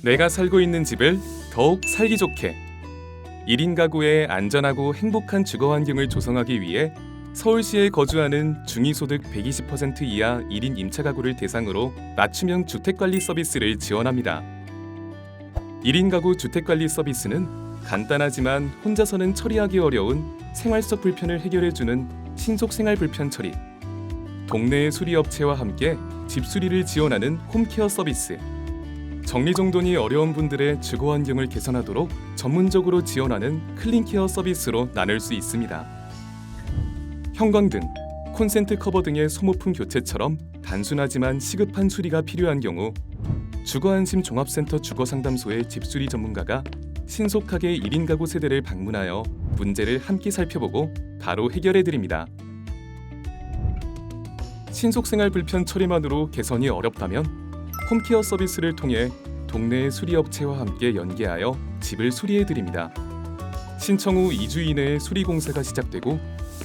내가 살고 있는 집을 더욱 살기 좋게 1인 가구의 안전하고 행복한 주거 환경을 조성하기 위해 서울시에 거주하는 중위소득 120% 이하 1인 임차 가구를 대상으로 맞춤형 주택관리 서비스를 지원합니다. 1인 가구 주택관리 서비스는 간단하지만 혼자서는 처리하기 어려운 생활 속 불편을 해결해주는 신속 생활 불편 처리, 동네의 수리업체와 함께 집수리를 지원하는 홈케어 서비스, 정리정돈이 어려운 분들의 주거 환경을 개선하도록 전문적으로 지원하는 클린케어 서비스로 나눌 수 있습니다. 형광등, 콘센트 커버 등의 소모품 교체처럼 단순하지만 시급한 수리가 필요한 경우 주거안심 종합센터 주거상담소의 집수리 전문가가 신속하게 1인 가구 세대를 방문하여 문제를 함께 살펴보고 바로 해결해 드립니다. 신속 생활 불편 처리만으로 개선이 어렵다면 홈케어 서비스를 통해 동네의 수리업체와 함께 연계하여 집을 수리해 드립니다. 신청 후 2주 이내에 수리 공사가 시작되고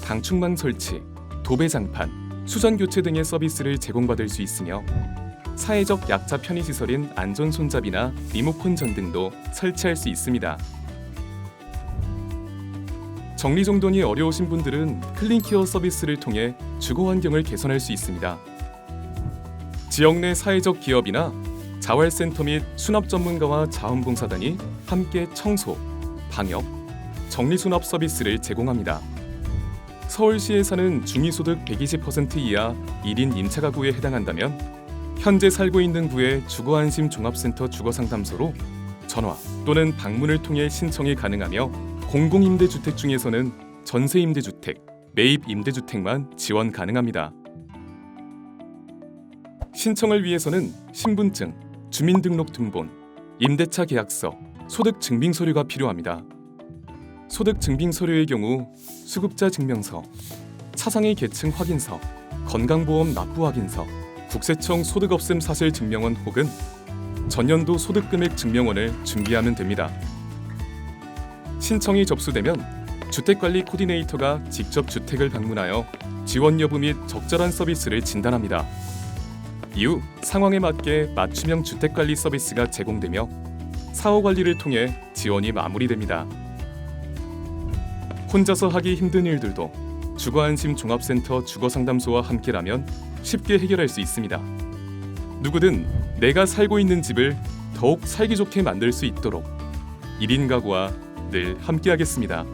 방충망 설치, 도배 장판, 수전 교체 등의 서비스를 제공받을 수 있으며 사회적 약자 편의 시설인 안전 손잡이나 리모컨 전 등도 설치할 수 있습니다. 정리정돈이 어려우신 분들은 클린케어 서비스를 통해 주거 환경을 개선할 수 있습니다. 지역 내 사회적 기업이나 자활센터 및 수납 전문가와 자원봉사단이 함께 청소, 방역, 정리수납 서비스를 제공합니다. 서울시에 사는 중위소득 120% 이하 1인 임차 가구에 해당한다면 현재 살고 있는 구의 주거안심 종합센터 주거상담소로 전화 또는 방문을 통해 신청이 가능하며 공공임대주택 중에서는 전세임대주택, 매입임대주택만 지원 가능합니다. 신청을 위해서는 신분증, 주민등록등본, 임대차 계약서, 소득 증빙 서류가 필요합니다. 소득 증빙 서류의 경우 수급자 증명서, 차상위 계층 확인서, 건강보험 납부 확인서, 국세청 소득 없음 사실 증명원 혹은 전년도 소득 금액 증명원을 준비하면 됩니다. 신청이 접수되면 주택관리 코디네이터가 직접 주택을 방문하여 지원 여부 및 적절한 서비스를 진단합니다. 이후 상황에 맞게 맞춤형 주택관리 서비스가 제공되며 사후 관리를 통해 지원이 마무리됩니다. 혼자서 하기 힘든 일들도 주거안심 종합센터 주거상담소와 함께라면 쉽게 해결할 수 있습니다. 누구든 내가 살고 있는 집을 더욱 살기 좋게 만들 수 있도록 1인 가구와 늘 함께하겠습니다.